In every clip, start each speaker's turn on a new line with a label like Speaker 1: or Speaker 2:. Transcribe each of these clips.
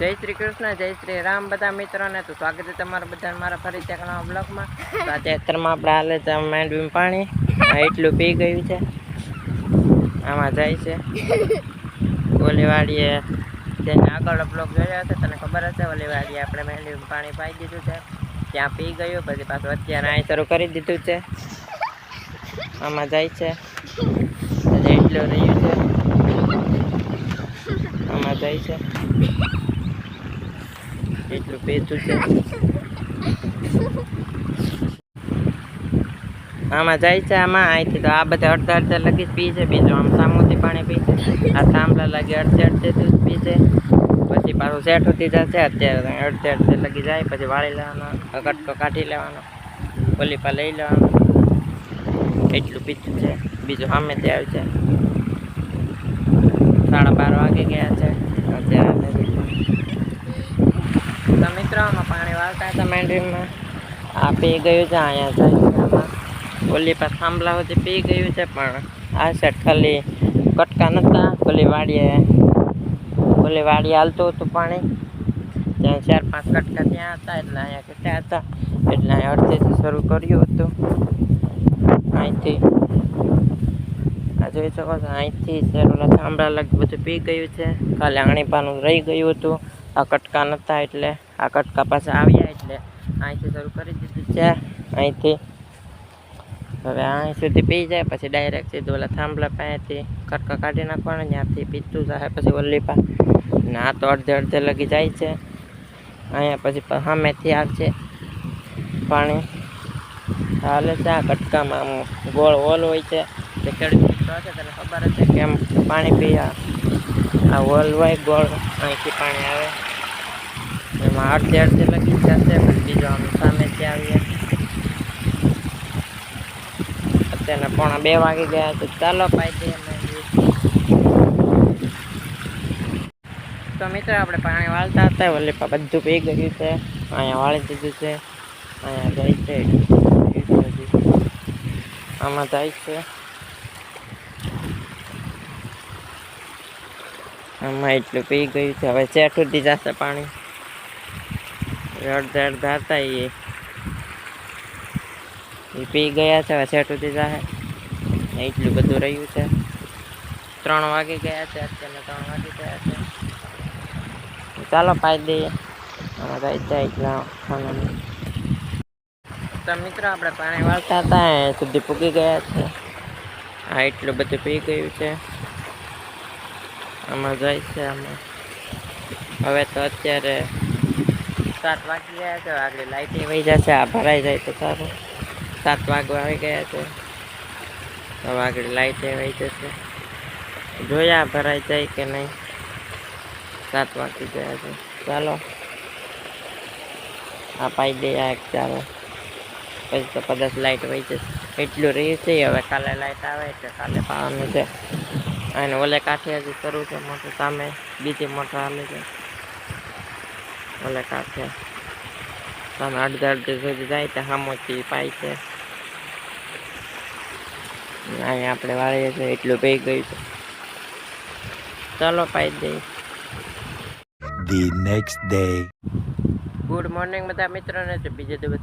Speaker 1: જય શ્રી કૃષ્ણ, જય શ્રી રામ બધા મિત્રોને. તો સ્વાગત છે તમારા બધા મારા ફરી ચકણા બ્લોકમાં તો આપણે હાલે છે માંડવીમાં પાણી. એટલું પી ગયું છે. આમાં જાય છે. ઓલીવાડીએ જેને આગળ બ્લોક જોયો હશે, તને ખબર હશે, ઓલીવાડીએ આપણે માંડવીમાં પાણી પાઈ દીધું છે. ત્યાં પી ગયું, પછી પાછું અત્યારે અહીં શરૂ કરી દીધું છે. આમાં જાય છે. એટલું રહ્યું છે. આમાં જાય છે. એટલું પેચું છે. આમાં જાય છે આમાં, અહીંથી તો આ બધા અડધા અડધા લગી પી છે, બીજું આમ સામુથી પાણી પી આ થાંભલા લાગી અડધે અડધે દૂધ પી છે. પછી પાછું સેટ ઉતી જશે, અત્યારે અડધે અડધે લગી જાય, પછી વાળી લેવાનો કટકો કાઢી લેવાનો, ઓલીપા લઈ લેવાનો. એટલું પીતું છે. બીજું સામેથી આવ્યું છે. સાડા બાર વાગે ગયા છે અત્યારે તો મિત્રો, આમાં પાણી વાળતા હતા મેન્ડ્રીમાં આ પી ગયું છે અહીંયા સાઈડમાં ઓલી પાસે થાંભલા સુધી પી ગયું છે, પણ આ સાઈડ ખાલી કટકા નહોતા ઓલી વાડીએ ઓલી વાડીએ હાલતું હતું પાણી. ત્યાં ચાર પાંચ કટકા ત્યાં હતા, એટલે અહીંયા કેટલા હતા. એટલે અહીંયા અડધેથી શરૂ કર્યું હતું. અહીંથી. આ જોઈ શકો છો, અહીંથી શેરોલા થાંભલા લગ બધું પી ગયું છે. ખાલી આણીપાનું રહી ગયું હતું. આ કટકા નહોતા એટલે, આ કટકા પાસે આવ્યા એટલે અહીંથી શરૂ કરી દીધું છે. અહીંથી હવે અહીં સુધી પી જાય, પછી ડાયરેક્ટ સીધું ઓલા થાંભલા પાસેથી કટકા કાઢી નાખવાના, ત્યાંથી પીતું જાય, પછી ઓલી પા ને આ તો અડધે અડધે લગી જાય છે. અહીંયા પછી સામેથી આવશે પાણી. હાલે છે આ કટકામાં ગોળ ઓલ હોય છે. તે ખેડૂત મિત્રો હશે, તને ખબર હશે કેમ પાણી પી આ આ હોલ હોય ગોળ અહીંથી પાણી આવે. એમાં અડધે અડધે લગી જશે પછી બીજો આમ સામેથી આવીએ અત્યારના પોણા બે વાગી ગયા તો ચાલો પાઈ દઈએ માંડવી. તો મિત્રો, આપણે પાણી વાળતા હતા ઓલી પા બધું પી ગયું છે. અહીંયા વાળી દીધું છે. અહીંયા જાય છે. એટલું હજી. આમાં જાય છે. આમાં એટલું પી ગયું છે. હવે ચેટ સુધી જશે પાણી. અડધા અડધા હતા એ પી ગયા છે. હવે ચેટ સુધી જશે એટલું બધું રહ્યું છે. ત્રણ વાગી ગયા છે. અત્યારે ત્રણ વાગી ગયા છે. ચાલો પાઈ દઈએ. તો ઈચ્છા એટલા ખાવાનું તો મિત્રો આપણે પાણી વાળતા હતા. સુધી પૂકી ગયા છે. આ એટલું બધું પી ગયું છે. આમાં જાય છે આમાં. હવે તો અત્યારે સાત વાગી ગયા છે, આગળ લાઇટે વહી જશે આ ભરાઈ જાય તો સારું. સાત વાગવા આવી ગયા છે. હવે આગળ લાઇટે વહી જશે. જોયા ભરાઈ જાય કે નહીં. સાત વાગી ગયા છે. ચાલો. આ પાઈ દે આ ચાલો પછી તો કદાચ લાઇટ વહી જશે. એટલું રહ્યું છે, હવે કાલે લાઇટ આવે એટલે કાલે પાવાનું છે. અને ઓલે કાંઠે હજી શરૂ છે મોટર સામે બીજી મોટર હાલે છે. ઓલે કાંઠે. સામે અડધા અડધે સુધી જાય તો સામોથી પાય છે. અહીંયા આપણે વાળીએ છીએ એટલું પી ગયું છે. ચાલો પાઈ દઈએ.
Speaker 2: The next day.
Speaker 1: Good morning બધા મિત્રોને. તો બીજે દિવસ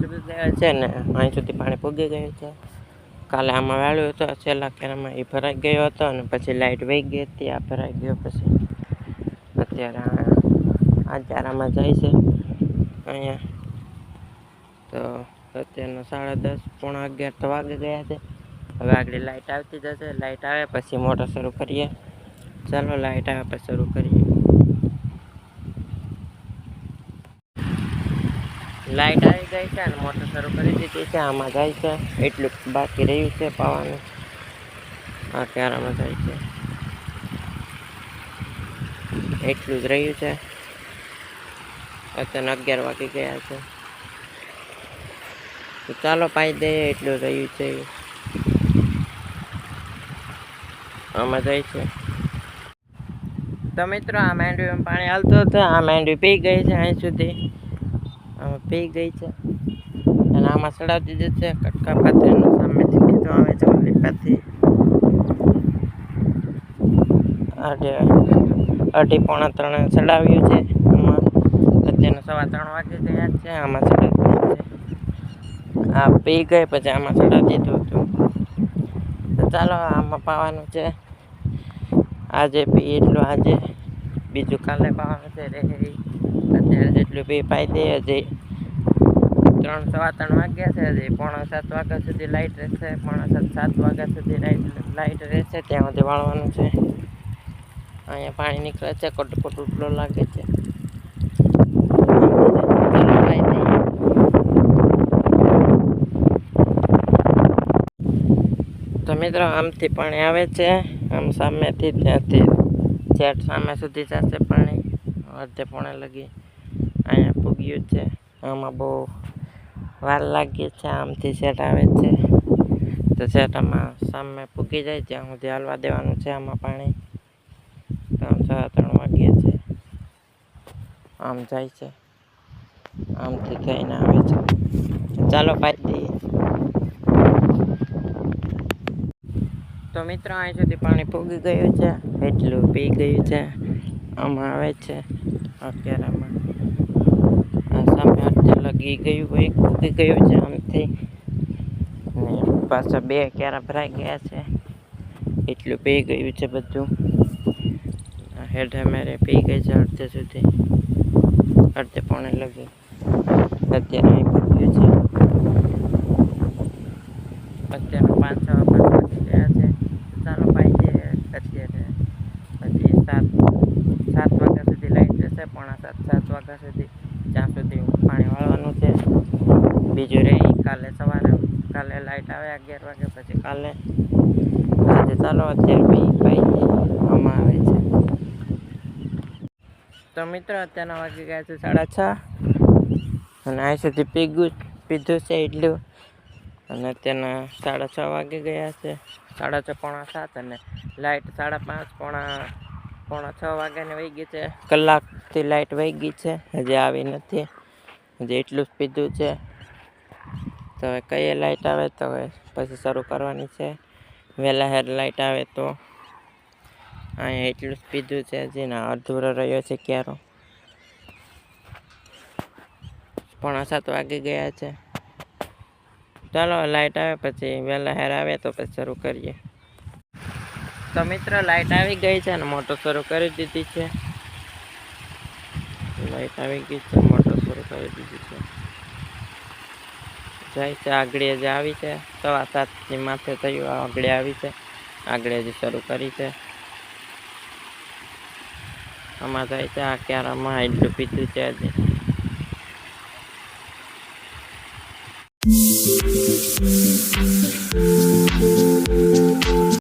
Speaker 1: છે ને અહીં સુધી પાણી પૂગી ગયું છે. કાલે આમાં વાળ્યું હતો, છેલ્લા કેરામાં એ ભરાઈ ગયો હતો અને પછી લાઇટ વહી ગઈ હતી, આ ભરાઈ ગયો પછી. અત્યારે આ- ચારામાં જાય છે અહીંયા. તો અત્યારના સાડા દસ, પોણા અગિયાર તો વાગી ગયા છે. હવે આગળ લાઇટ આવતી જશે લાઇટ આવે પછી મોટર શરૂ કરીએ. ચાલો લાઇટ આવે પછી શરૂ કરીએ. લાઇટ આવી ગઈ છે અને મોટર શરૂ કરી દીધી છે. આમાં જાય છે. એટલું બાકી રહ્યું છે પાવાનું. આ ક્યારામાં જાય છે. એટલું જ રહ્યું છે. અત્યારે અગિયાર વાગી ગયા છે. તો ચાલો પાઈ દઈએ, એટલું રહ્યું છે. આમાં જાય છે. તો મિત્રો, આ માંડવીમાં પાણી હાલતું હતું. આ માંડવી પી ગઈ છે અહીં સુધી. પી ગઈ છે. અને આમાં ચડાવી દીધું છે, કટકા પાથરીનું સામેથી પીતો આવે છે લીપાથી અઢી પોણા ત્રણે ચડાવ્યું છે. આમાં સવા ત્રણ વાગે તૈયાર છે, આમાં ચડાવ્યું છે. આ પી ગઈ, પછી આમાં ચડાવી દીધું હતું. ચાલો, આમાં પાવાનું છે. આજે પી એટલું, આજે બીજું કાલે પાવાનું છે. રે અત્યારે જેટલું બી પાઈ દે હજી ત્રણ સવા ત્રણ વાગ્યા છે હજી. પોણા સાત વાગ્યા સુધી લાઇટ રહેશે. પોણા સાત સાત વાગ્યા સુધી લાઇટ લાઇટ રહેશે. ત્યાં સુધી વાળવાનું છે. અહીંયા પાણી નીકળે છે. કટકોટ ઉપલો લાગે છે. તો મિત્રો, આમથી પાણી આવે છે. આમ સામેથી, ત્યાંથી છેટ સામે સુધી જશે પાણી. અડધે પોણે લગી અહીંયા પૂગ્યું છે. આમાં બહુ વાર લાગી છે આમથી સેટ આવે છે. તો સેટામાં સામે પૂગી જાય ત્યાં સુધી હાલવા દેવાનું છે આમાં પાણી. ત્રણ સાડા ત્રણ વાગ્યે છે. આમ જાય છે. આમથી થઈને આવે છે. ચાલો પાઈ દઈએ. તો મિત્રો અહીં સુધી પાણી પૂગી ગયું છે. એટલું પી ગયું છે. આમ આવે છે. અત્યારે લગી ગયું હોય પૂગી ગયું છે આમથી. પાછા બે ક્યારા ભરાઈ ગયા છે. એટલું પી ગયું છે બધું. હેડ અમારે પી ગઈ છે અડધે સુધી. અડધે પોણે લગી. અત્યારે અહીં પૂગ્યું છે. અત્યારે પાંચ છ પાંચ વાગી ગયા છે ચાલો પાઈ દઈએ અત્યારે પછી સાત સાત વાગ્યા સુધી લાઈટ જશે પોણા સાત સાત વાગ્યા સુધી ત્યાં સુધી પાણી વાળવાનું છે બીજું રહે ઈ કાલે સવારે કાલે અગિયાર વાગે પછી કાલે આજે ચાલો અત્યારે બી ભાઈ આમાં આવે છે. તો મિત્રો અત્યારના વાગી ગયા છે સાડા છ. અને આ સુધી પીગું, પીધું છે એટલું અને અત્યારના સાડા છ વાગી ગયા છે. સાડા છ પોણા સાત અને લાઇટ સાડા પાંચ પોણા પોણા છ વાગ્યાની વહી ગઈ છે. કલાકથી લાઇટ વહી ગઈ છે. હજી આવી નથી. હજી એટલું જ પીધું છે. તો હવે કઈ લાઇટ આવે તો પછી શરૂ કરવાની છે. વહેલા હેર લાઇટ આવે તો. અહીંયા એટલું જ પીધું છે હજી ના અધૂરો રહ્યો છે ક્યારો. પોણા સાત વાગી ગયા છે. ચાલો લાઇટ આવે પછી વહેલા હેર આવે તો પછી શરૂ કરીએ. તો મિત્રો લાઇટ આવી ગઈ છે અને મોટર શરૂ કરી દીધી છે. લાઈટ આવી ગઈ છે મોટર શરૂ કરી દીધી છે. જાય છે, આગળે જ આવી છે. સવા સાતની માથે થયું આગળ આવી છે. આગળે જ શરૂ કરી છે. આમાં જાય છે, આ ક્યારામાં એટલું પીધું છે
Speaker 2: આજે